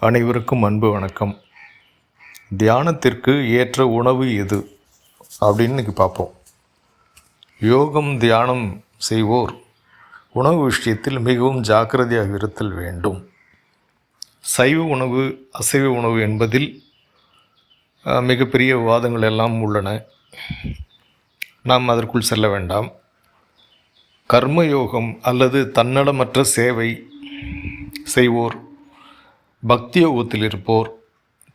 அனைவருக்கும் அன்பு வணக்கம். தியானத்திற்கு ஏற்ற உணவு எது? அப்படின்னு இன்னைக்கு பார்ப்போம். யோகம் தியானம் செய்வோர் உணவு விஷயத்தில் மிகவும் ஜாக்கிரதையாக இருத்தல் வேண்டும். சைவ உணவு அசைவ உணவு என்பதில் மிகப்பெரிய விவாதங்கள் எல்லாம் உள்ளன. நாம் அதற்குள் செல்ல வேண்டாம். கர்மயோகம் அல்லது தன்னலமற்ற சேவை செய்வோர் பக்தி யோகத்தில் இருப்போர்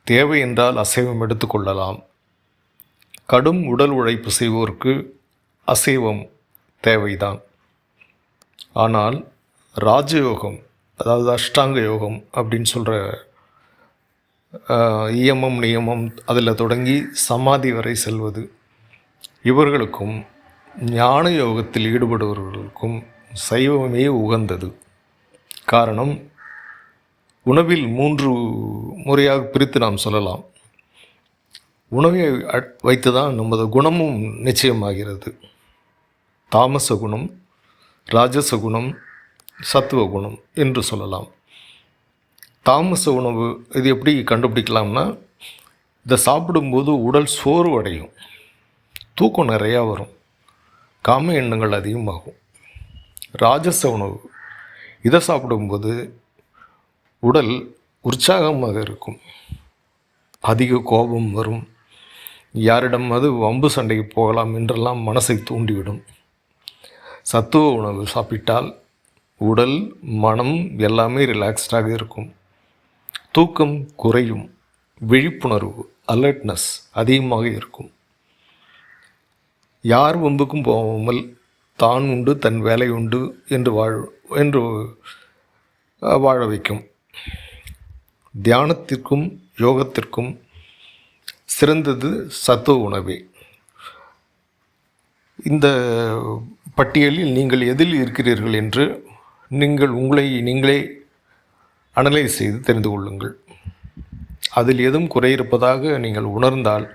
தேவை என்றால் அசைவம் எடுத்துக்கொள்ளலாம். கடும் உடல் உழைப்பு செய்வோருக்கு அசைவம் தேவைதான். ஆனால் ராஜயோகம் அதாவது அஷ்டாங்க யோகம் அப்படின்னு சொல்கிற இயமம் நியமம் அதில் தொடங்கி சமாதி வரை செல்வது. இவர்களுக்கும் ஞான யோகத்தில் ஈடுபடுபவர்களுக்கும் சைவமே உகந்தது. காரணம் உணவில் மூன்று முறையாக பிரித்து நாம் சொல்லலாம். உணவை அட்- வைத்து தான் நமது குணமும் நிச்சயமாகிறது. தாமச குணம் ராஜச குணம் சத்துவ குணம் என்று சொல்லலாம். தாமச உணவு இது எப்படி கண்டுபிடிக்கலாம்னா இதை சாப்பிடும்போது உடல் சோர்வு அடையும் தூக்கம் நிறையா வரும். காம எண்ணங்கள் அதிகமாகும். ராஜச உணவு இதை சாப்பிடும்போது உடல் உற்சாகமாக இருக்கும். அதிக கோபம் வரும். யாரிடம் அது வம்பு சண்டைக்கு போகலாம் என்றெல்லாம் மனசை தூண்டிவிடும். சத்துவ உணவு சாப்பிட்டால் உடல் மனம் எல்லாமே ரிலாக்ஸ்டாக இருக்கும். தூக்கம் குறையும். விழிப்புணர்வு அலர்ட்னஸ் அதிகமாக இருக்கும். யார் வம்புக்கும் போகாமல் தான் உண்டு தன் வேலை உண்டு என்று வாழ் என்று வாழ வைக்கும். தியானத்திற்கும் யோகத்திற்கும் சிறந்தது சத்துவ உணவே. இந்த பட்டியலில் நீங்கள் எதில் இருக்கிறீர்கள் என்று நீங்கள் உங்களை நீங்களே அனலைஸ் செய்து தெரிந்து கொள்ளுங்கள். அதில் எதுவும் குறையிருப்பதாக நீங்கள் உணர்ந்தால்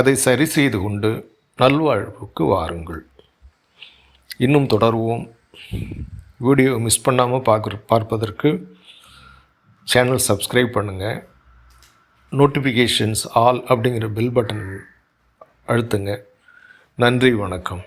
அதை சரி செய்து கொண்டு நல்வாழ்வுக்கு வாருங்கள். இன்னும் தொடர்வோம். வீடியோ மிஸ் பண்ணாமல் பார்க்குற பார்ப்பதற்கு சேனல் சப்ஸ்கிரைப் பண்ணுங்கள் நோட்டிஃபிகேஷன்ஸ் ஆல் அப்படிங்கிற பெல் பட்டன் அழுத்துங்க. நன்றி வணக்கம்.